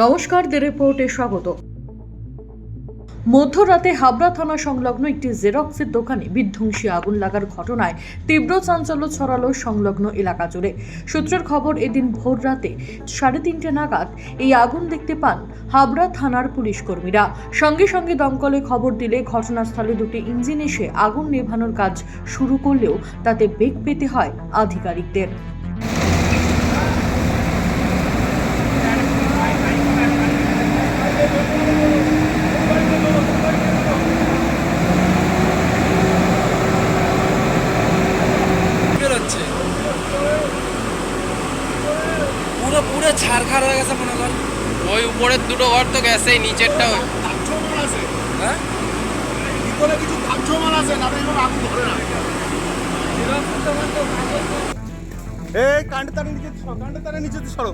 নমস্কার দ্য রিপোর্টে স্বাগত। মধ্যরাতে হাবড়া থানা সংলগ্ন একটি জেরক্সের দোকানে বিধ্বংসী আগুন লাগার ঘটনায় তীব্র চাঞ্চল্য ছড়ালো সংলগ্ন এলাকা জুড়ে। সূত্রের খবর, এদিন ভোর রাতে সাড়ে তিনটে নাগাদ এই আগুন দেখতে পান হাবড়া থানার পুলিশ কর্মীরা। সঙ্গে সঙ্গে দমকলে খবর দিলে ঘটনাস্থলে দুটি ইঞ্জিন এসে আগুন নেভানোর কাজ শুরু করলেও তাতে বেগ পেতে হয় আধিকারিকদের। ছাড়খাড় হয়ে গেছে মনে কর। ওই উপরের দুটো ঘর তো গেছেই নিচেরটা আছে। হ্যাঁ? ভিতরে কিছু আছে না এগুলো আগুন ধরে না। এই কান্ডে তারের নিচে সরো কান্ডে তারের নিচে সরো।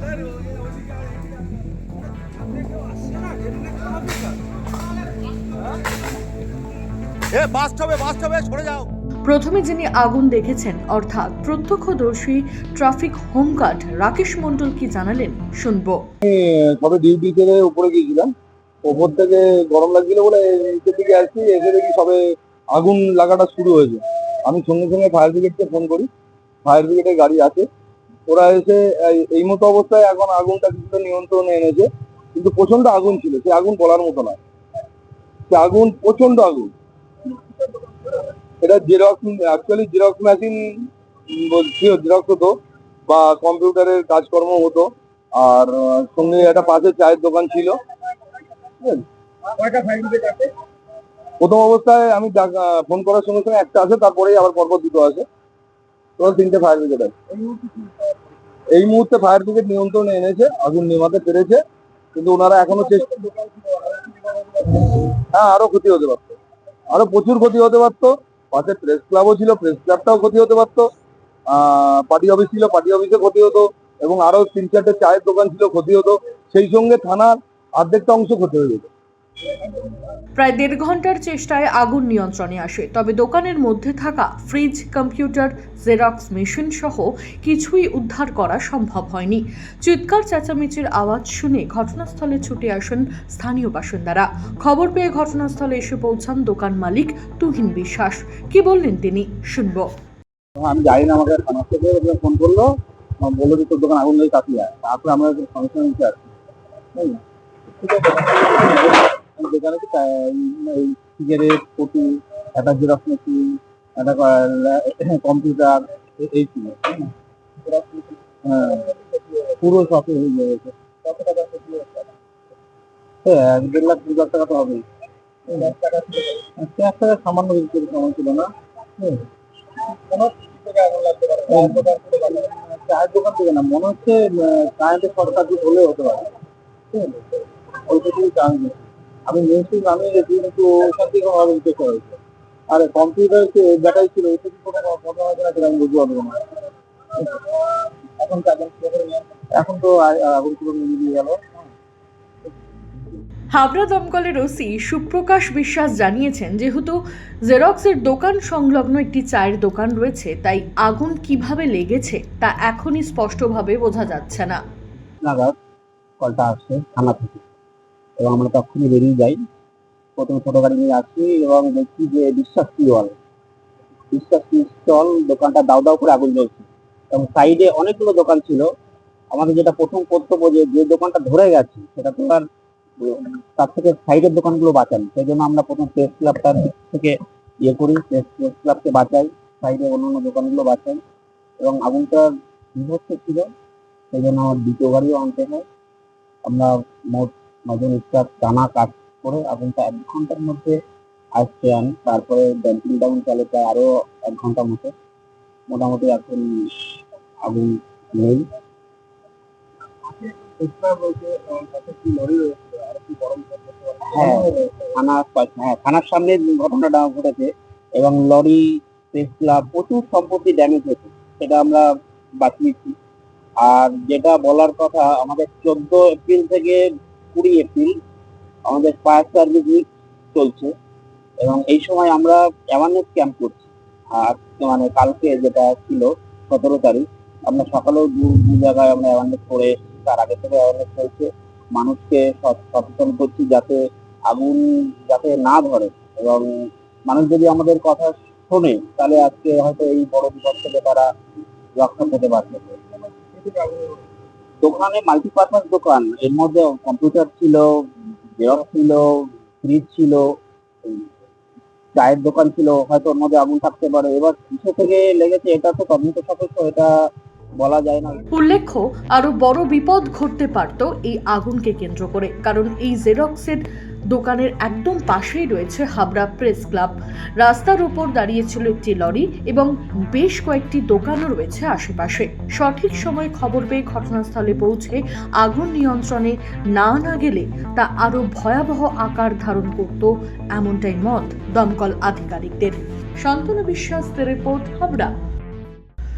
এ বাস্ট হবে হবে সরে যাও। প্রথমে যিনি আগুন দেখেছেন, অর্থাৎ প্রত্যক্ষদর্শী ট্রাফিক হোমগার্ড রাকেশ মণ্ডল কি জানালেন, শুনব। সবে ডিউটি থেকে উপরে গিয়েছিলাম, ওপর থেকে গরম লাগছিল বলে নিচের দিকে আসছি, এসে দেখি সবে আগুন লাগাটা শুরু হয়েছে। আমি সঙ্গে সঙ্গে ফায়ার ব্রিগেডকে ফোন করি ফায়ার ব্রিগেডের গাড়ি আছে। ওরা এসে, এই- এই মতো অবস্থায় এখন আগুনটা কিছুটা নিয়ন্ত্রণে এনেছে, কিন্তু প্রচণ্ড আগুন ছিল, সে আগুন বলার মতো না সে আগুন প্রচণ্ড আগুন। এটা জেরক্স অ্যাকচুয়ালি জেরক্স মেশিন ছিল জেরক্স হতো বা কম্পিউটারের কাজকর্ম হতো। আর সঙ্গে একটা পাশে চায়ের দোকান ছিল। প্রথম অবস্থায় আমি ফোন করার সঙ্গে সঙ্গে একটা আসে তারপরেই আবার পরপর দুটো আসে টোটাল তিনটে ফায়ার ব্রিগেড আছে এই মুহূর্তে ফায়ার ব্রিগেড নিয়ন্ত্রণে এনেছে আগুন নেভাতে পেরেছে কিন্তু ওনারা এখনও চেষ্টা হ্যাঁ আরও ক্ষতি হতে পারতো। আরও প্রচুর ক্ষতি হতে পারতো। পাশে প্রেস ক্লাবও ছিল প্রেস ক্লাবটাও ক্ষতি হতে পারতো। পার্টি অফিস ছিল পার্টি অফিসে ক্ষতি হতো এবং আরও তিন চারটে চায়ের দোকান ছিল, ক্ষতি হতো। সেই সঙ্গে থানার অর্ধেকটা অংশ ক্ষতি হয়ে যেত। প্রায় দেড় ঘণ্টার চেষ্টায় আগুন নিয়ন্ত্রণে আসে, তবে দোকানের মধ্যে থাকা ফ্রিজ, কম্পিউটার, জেরক্স মেশিন সহ কিছুই উদ্ধার করা সম্ভব হয়নি। চিৎকার, চেঁচামেচির আওয়াজ শুনে ঘটনাস্থলে ছুটে আসেন স্থানীয় বাসিন্দারা। খবর পেয়ে ঘটনাস্থলে এসে পৌঁছান দোকান মালিক তুহিন বিশ্বাস। কি বললেন তিনি? শুনব। আমি জানি না আমাকে ফোন করল বলল যে তোর দোকান আগুন তারপরে আমরা সিগারেট একটা জেরক্স একটা কম্পিউটার এই ছিল পুরো শপে হয়ে গেছে হ্যাঁ এক দেড় লাখ দু লাখ টাকা তো হবেই এক টাকা সামান্য কিছু সময় ছিল না চায়ের দোকান থেকে না মনে হচ্ছে কারেন্টের সরকার দিয়ে হলে হতে পারে? ওই থেকেই চান্স আমি নিউজটি নামিয়ে গেছি কিন্তু ওখান থেকে কোনো উদ্দেশ্য হয়েছে আর কম্পিউটার যে ব্যাটারি ছিল ওই থেকে কোনো কথা হয়েছে না আমি বুঝতে পারব না। এখন এখন তো আগুন পুরো নিয়ে গেল। হাবড়া দমকলের ওসি সুপ্রকাশ বিশ্বাস জানিয়েছেন যেহেতু জেরক্সের দোকান সংলগ্ন একটি চায়ের দোকান রয়েছে তাই আগুন কীভাবে লেগেছে তা এখনই স্পষ্টভাবে বোঝা যাচ্ছে না। নাগাদ কলটা আসছে থানা থেকে। এবং আমরা তখনই বেরিয়ে যাই। প্রথমে ছোট গাড়ি নিয়ে আসি এবং দেখি যে বিশ্বাস টিওয়াল বিশ্বাস টি স্টল দোকানটা দাও দাও করে আগুন জ্বলছে। এবং সাইডে অনেকগুলো দোকান ছিল। আমাদের যেটা প্রথম কর্তব্য যে যে দোকানটা ধরে গেছে, সেটা তো আর তার থেকে সাইডের দোকানগুলো বাঁচান। সেই জন্য আমরা প্রথম প্রেস ক্লাবটার থেকে ইয়ে করি প্রেস ক্লাবকে বাঁচাই সাইডে অন্যান্য দোকানগুলো বাঁচাই। এবং আগুনটা বিভক্ত ছিল। সেই জন্য আমার দ্বিতীয় গাড়িও আনতে হয়। আমরা মোট নজন স্টাফ টানা কাজ করে আগুনটা এক ঘণ্টার মধ্যে আসছে আনি। তারপরে ড্যাম্পিং ডাউন চলে প্রায় আরও এক ঘণ্টার মতো। মোটামুটি এখন আগুন নেই। হ্যাঁ থানার হ্যাঁ থানার সামনে ঘটনাটা ঘটেছে এবং লরি ক্লাব প্রচুর সম্পত্তি ড্যামেজ হয়েছে। সেটা আমরা বাঁচিয়েছি। আর যেটা বলার কথা আমাদের চোদ্দ এপ্রিল থেকে কুড়ি এপ্রিল আমাদের ফায়ার সার্ভিস উইক চলছে এবং এই সময় আমরা অ্যাওয়ারনেস ক্যাম্প করছি। আর মানে কালকে যেটা ছিল সতেরো তারিখ, আমরা সকালেও দু জায়গায় আমরা অ্যাওয়ারনেস করে, তার আগে থেকে অ্যাওয়ারনেস চলছে। মানুষকে সচ- সচেতন করছি যাতে আগুন যাতে না ধরে এবং মানুষ যদি আমাদের কথা শোনে, তাহলে আজকে হয়তো এই বড় বিপদ থেকে তারা রক্ষা পেতে পারবে দোকানে মাল্টিপারপাস দোকান। এর মধ্যে কম্পিউটার ছিল জেরক্স ছিল ফ্রিজ ছিল চায়ের দোকান ছিল, হয়তো ওর মধ্যে আগুন থাকতে পারে। এবার কিছু থেকে লেগেছে, এটা তো তদন্ত সাপেক্ষ, এটা বলা যায় না। উল্লেখ্য, আরও বড় বিপদ ঘটতে পারত এই আগুনকে কেন্দ্র করে, কারণ এই জেরক্সের দোকানের একদম পাশেই রয়েছে হাবড়া প্রেস ক্লাব। রাস্তার উপর দাঁড়িয়েছিল একটি লরি এবং বেশ কয়েকটি দোকানও রয়েছে আশেপাশে। সঠিক সময় খবর পেয়ে ঘটনাস্থলে পৌঁছে আগুন নিয়ন্ত্রণে না না গেলে তা আরও ভয়াবহ আকার ধারণ করত এমনটাই মত দমকল আধিকারিকদের। শান্তনু বিশ্বাসের রিপোর্ট হাবড়া।